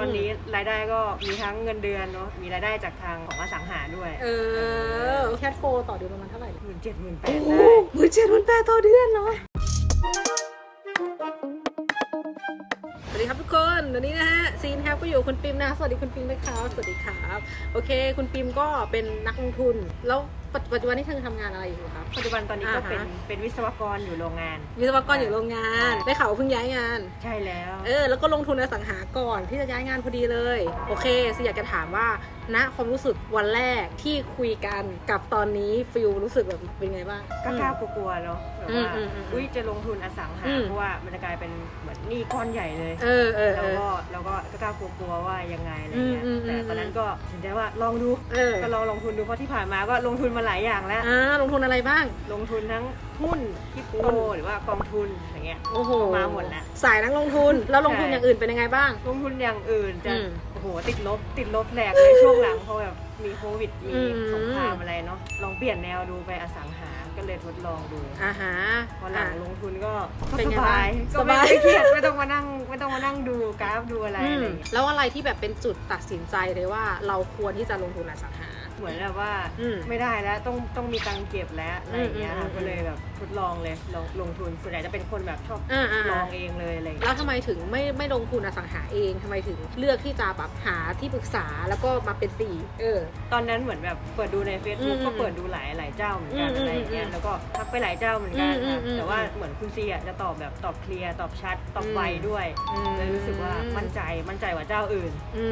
ตอนนี้รายได้ก็มีทั้งเงินเดือนเนาะมีรายได้จากทางของอสังหาด้วยเออแคทโฟต่อเดือนประมาณเท่าไหร่หมื่นเจ็ดหมื่นแปโอ้ดโหได้หมื่นเจ็ดหมื่นแปดต่อเดือนเนาะสวัสดีครับทุกคนวันนี้นะฮะซีนแฮปก็อยู่กับคุณปิมนะสวัสดีคุณปิมนะครับสวัสดีครับโอเค คุณปิมก็เป็นนักลงทุน แล้ว ปัจปัจจุบันนี้เธอทำงานอะไรอยู่ครับปัจจุบันตอนนี้ก็เป็นอ่าฮะเป็นวิศวกรอยู่โรงงาน วิศวกรอยู่โรงงานได้ข่าวว่าเพิ่งย้ายงาน ใช่แล้ว เออแล้วก็ลงทุนในอสังหาก่อนที่จะย้ายงานพอดีเลย โอเคสิอยากจะถามว่าณความรู้สึกวันแรกที่คุยกันกับตอนนี้ฟิลรู้สึกแบบเป็นไงบ้าง ก็กล้ากลัวๆเนาะแบบว่าอืมอืมอืมอุ้ยจะลงทุนอสังหาอืม เพราะว่ามันจะกลายเป็นเหมือนหนี้ก้อนใหญ่เลยเออเออเอแล้วอ ก็แล้วก็กล้ากลัวๆว่ายังไงอะไรเงี้ยอืมอืมแต่อืมตอนนั้นก็ตัดสินใจว่าลองดูเออ ก็ลองลงทุนดูเพราะที่ผ่านมาก็ลงทุนมาหลายอย่างแล้ว อ่าลงทุนอะไรบ้าง ลงทุนทั้งหุ้นคริปโตหรือว่ากองทุนอย่างเงี้ยโอ้โหมาหมดแล้ว สายนักลงทุน แล้วลงทุนใช่อย่างอื่นเป็นยังไงบ้าง ลงทุนอย่างอื่นจะ อืม โอ้โห ติดลบ ติดลบแหลกเลยช่วงหลังเพราะแบบมีโควิด มีอืม สงครามอะไรเนาะ ลองเปลี่ยนแนวดูไปอสังหา ก็เลยทดลองดู อ่าฮะ พอหลังอะลงทุนก็ก็เป็นสไงบายบ้างก็สไม่บาย ไม่เครียดไม่ต้องมานั่งไม่ต้องมานั่งดูกราฟดูอะไรอือะไรมอย่างเงี้ยแล้วอะไรที่แบบเป็นจุดตัดสินใจเลยว่าเราควรที่จะลงทุนอสังหา เหมือนแบบว่าอืมไม่ได้แล้วต้องต้องมีตังค์เก็บแล้วอะไรอย่างเงี้ยอืมอืมอืม ก็เลยแบบทดลองเลยลงลงทุนส่วนใหญ่จะเป็นคนแบบชอบอ่าอ่าลองเองเลยอะไรอย่างแล้เงี้ยวทำไมถึงไม่ไม่ลงทุนอสังหาเองทำไมถึงเลือกที่จะแบบหาที่ปรึกษาแล้วก็มาเป็นฟรีเออ ตอนนั้นเหมือนแบบเปิดดูใน Facebook อืมก็เปิดดูหลายหลายเจ้าเหมือนกันอืมอะไรอย่างเงี้ยอืมแล้วก็ทักไปหลายเจ้าเหมือนกันอืมค่ะอืมแต่ว่าอืมเหมือนคุณซีอะจะตอบแบบตอบเคลียร์ตอบชัดตอบอืมไวด้วยอืมเลยรู้สึกว่ามั่นใจมั่นใจกว่าเจ้าอื่น อื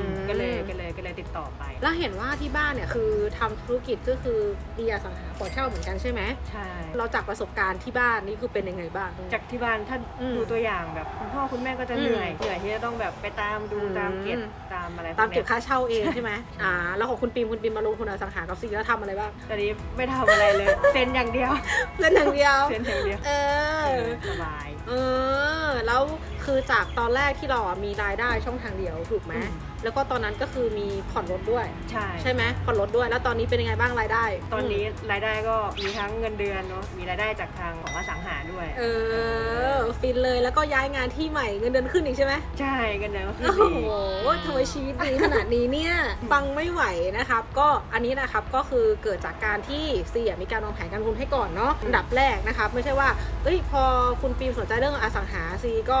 มก็เลยก็เลยก็เลยติดต่อไป แล้วเห็นว่าที่บ้านเนี่ยคือทำธุรกิจก็คือดีอสังหาปล่อยเช่าเหมือนกันใช่ไหมใช่ เราจากประสบการณ์ที่บ้านนี่คือเป็นยังไงบ้าง จากที่บ้านถ้าอืมดูตัวอย่างแบบคุณพ่อคุณแม่ก็จะอืมเหนื่อยเหนื่อยที่จะต้องแบบไปตามดูอืม ตามเก็บตามอะไรพวตามเก็บนี้ย ค่าเช่าเองใช่ไหมอ่าแล้วของคุณปิมคุณปิมมาลงทุนอสังหากับซีแล้วทำอะไรบ้าง ตอนนี้ไม่ทำอะไรเลย เซ็นอย่างเดียวเล่นอย่างเดียว เซ็นอย่างเดียวเอเอออสบาย เออ แล้ว คือจากตอนแรกที่เราอะมีรายได้ช่องทางเดียวถูกไหมอืม แล้วก็ตอนนั้นก็คือมีผ่อนรถด้วย ใช่ ใช่ไหมผ่อนรถด้วย แล้วตอนนี้เป็นยังไงบ้างรายได้ตอนนี้รายได้ก็มีทั้งเงินเดือนเนาะ มีรายได้จากทางของอสังหาด้วย เออฟินเลยแล้วก็ย้ายงานที่ใหม่เงินเดือนขึ้นอีกใช่ไหม ใช่เงินเดือนก็คือโอ้โหดีทำไมชีวิตดีขนาดนี้เนี่ยปังไม่ไหวนะครับ ก็อันนี้นะครับก็คือเกิดจากการที่ซีอะมีการวางแผนการลงทุนให้ก่อนเนาะอันดับแรกนะครับ ไม่ใช่ว่าเอ้ยพอคุณปีมสนใจเรื่องอสังหาซีก็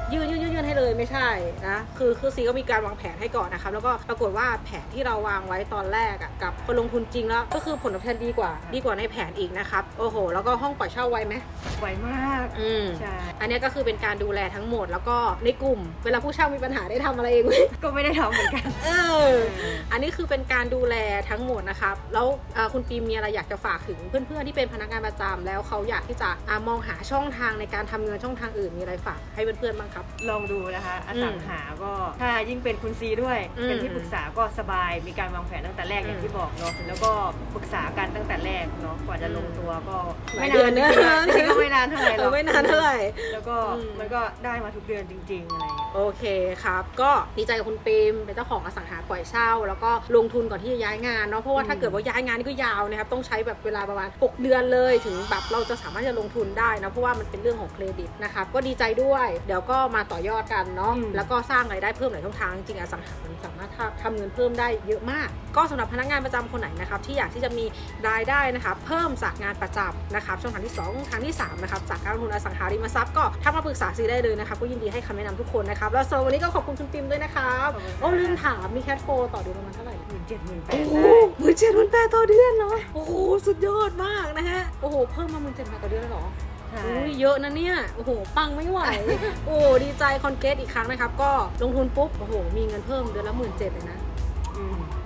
ยื่นยื่นยื่นยื่นให้เลยไม่ใช่นะคือคือซีก็มีการวางแผนให้ก่อนนะครับแล้วก็ปรากฏว่าแผนที่เราวางไว้ตอนแรกอะกับพอลงทุนจริงแล้วก็คือผลตอบแทนดีกว่า ดีกว่าในแผนอีกนะครับโอ้โห แล้วก็ห้องปล่อยเช่าไวไหมไวมากอืมใช่อันเนี้ยก็คือเป็นการดูแลทั้งหมดแล้วก็ในกลุ่ม เวลาผู้เช่ามีปัญหาได้ทำอะไรเองไหมก็ไม่ได้ทำเหมือนกันเอออันนี้คือเป็นการดูแลทั้งหมดนะครับแล้วเอ่อคุณปีมมีอะไรอยากจะฝากถึงเพื่อนๆที่เป็นพนักงานประจำแล้วเขาอยากที่จะอ่ามองหาช่องทางในการทำเงินช่องทางอื่นมีอะไรฝากให้เพื่อนๆบ้างครับลองดูนะคะอสังหาก็ถ้ายิ่งเป็นคุณซีด้วย อืมเป็นที่ปรึกษาก็สบาย มีการวางแผนตั้งแต่แรกอืมอย่างที่บอกเนาะแล้วก็ปรึกษากันตั้งแต่แรกเนาะกว่าจะลงตัวก็หลายไม่เดืนาอนนนะจริงๆอะจริงๆก็ไม่นานเท่าไหร่หรอกไม่นานเท่าไหร่ แล้วก็อืม มันก็ได้มาทุกเดือนจริงๆอะไรอย่างเงี้ย โอเคครับ ก็ดีใจกับคุณปีมเป็นเจ้าของอสังหาปล่อยเช่า แล้วก็ลงทุนก่อนที่จะย้ายงานเนาะเพราะว่าถ้าเกิดว่าย้ายงานนี่ก็ยาวนะครับต้องใช้แบบเวลาประมาณ 6 เดือนเลยถึงแบบเราจะสามารถจะลงทุนได้นะเพราะว่ามันเป็นเรื่องของเครดิตนะครับก็ดีใจด้วย เดี๋ยวก็มาต่อยอดกันเนาะอืมแล้วก็สร้างรายได้เพิ่มหลายช่องทางจริงๆอสังหามันสามารถทำเงินเพิ่มได้เยอะมาก ก็สำหรับพนักงานประจำคนไหนนะครับที่อยากที่จะมีรายได้นะครับเพิ่มจากงานประจำนะครับช่องทางที่2ช่องทางที่3นะครับจากการลงทุนอสังหาริมทรัพย์ก็ทักมาปรึกษาซีได้เลยนะครับก็ยินดีให้คำแนะนำทุกคนนะครับแล้วสำหรับวันนี้ก็ขอบคุณคุณปิมด้วยนะครับขอบคุณค่ะโอ้ลืมถามมีแคทโฟต่อเดือนประมาณเท่าไหร่หมื่นเจ็ดหมื่นแปโอ้ดโหได้หมื่นเจ็ดหมื่นแปดต่อเดือนเนาะโอ้โหสุดยอดมากนะฮะโอ้โหเพิ่มมาหมื่นเจ็ดต่อเดือนเลยเหรอ ใช่ อุ้ยเยอะนะเนี่ย โอ้โห ปังไม่ไหว โอ้ดีใจคอนเกตอีกครั้งนะครับ ก็ลงทุนปุ๊บ โอ้โห มีเงินเพิ่มเดือนละหมื่นเจ็ดเลยนะอืม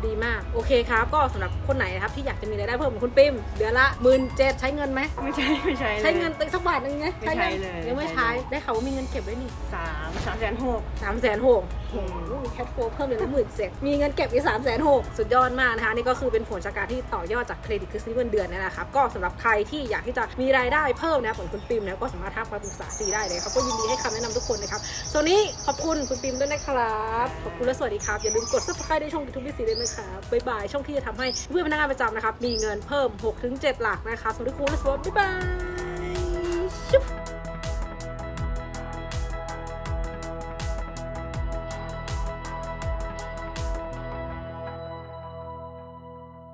ดีมากโอเคครับ ก็สำหรับคนไหนนะครับที่อยากจะมีรายได้เพิ่มเหมือนคุณปิมเดือนละหมื่นเจ็ดใช้เงินไหมไม่ใช่ไม่ใช่ลย ใช้เงินตั้งสักบาทหนึงไงไม่ใช้เลย ยังไม่ไม่ใช้ใช้เลยได้ข่าวว่ามีเงินเก็บด้วยนี่สามสามแสนหก สามแสนหกอืมแคทโฟเพิ่มเดือนละหมื่นเจ็ดมีเงินเก็บอีกสามแสนหกสุดยอดมากนะคะนี่ก็คือเป็นผลจากการที่ต่อยอดจากเครดิตคือซื้อเงินเดือนเนยนะครับก็สำหรับใครที่อยากที่จะมีรายได้เพิ่มนะเหมือนคุณปิมนะก็สามารถทักมาปรึกษาซีได้เลยครับก็ยินดีให้คำแนะนำทุกคนนะครับส่วนนี้ขอบคุณคุณปิมด้วยนะครับขอบคุณและสวัสดีครับอย่าลืมกด subscribe ในช่อง YouTube ที่ซีด้วยนะครับบ๊ายบาย ช่องที่จะทำให้เพื่อนพนักงานประจำนะครับมีเงินเพิ่ม 6-7 หลักนะคะสวัสดีคุณและสวัสดีบ๊ายบาย